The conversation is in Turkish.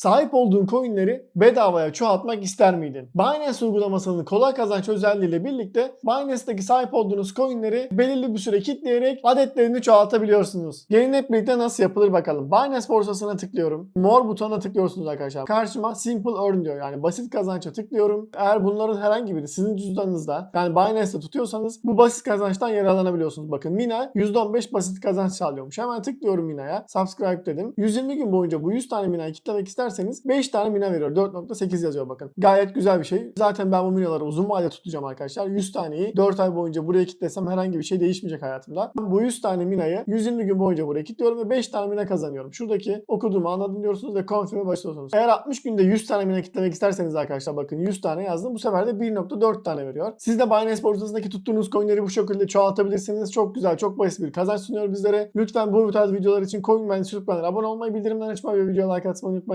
Sahip olduğun coinleri bedavaya çoğaltmak ister miydin? Binance uygulamasının kolay kazanç özelliğiyle birlikte Binance'daki sahip olduğunuz coinleri belirli bir süre kitleyerek adetlerini çoğaltabiliyorsunuz. Gelin hep birlikte nasıl yapılır bakalım. Binance borsasına tıklıyorum. More butonuna tıklıyorsunuz arkadaşlar. Karşıma Simple Earn diyor. Yani basit kazança tıklıyorum. Eğer bunların herhangi biri sizin cüzdanınızda yani Binance'da tutuyorsanız bu basit kazançtan yararlanabiliyorsunuz. Bakın Mina %15 basit kazanç sağlıyormuş. Hemen tıklıyorum Mina'ya. Subscribe dedim. 120 gün boyunca bu 100 tane Mina'yı kitlemek isterseniz 5 tane Mina veriyor. 4.8 yazıyor bakın. Gayet güzel bir şey. Zaten ben bu Mina'ları uzun vade tutacağım arkadaşlar. 100 taneyi 4 ay boyunca buraya kitlesem herhangi bir şey değişmeyecek hayatımda. Ben bu 100 tane Mina'yı 120 gün boyunca buraya kilitliyorum ve 5 tane Mina kazanıyorum. Şuradaki okuduğumu anladın diyorsunuz ve confirm'e başlıyorsunuz. Eğer 60 günde 100 tane Mina kitlemek isterseniz arkadaşlar bakın 100 tane yazdım. Bu sefer de 1.4 tane veriyor. Siz de Binance borsasındaki tuttuğunuz coinleri bu şekilde çoğaltabilirsiniz. Çok güzel, çok basit bir kazanç sunuyor bizlere. Lütfen bu tarz videolar için Coin Mühendisi YouTube kanalına abone olmayı, bildirimleri açmayı ve videoya like atmayı unutmayın.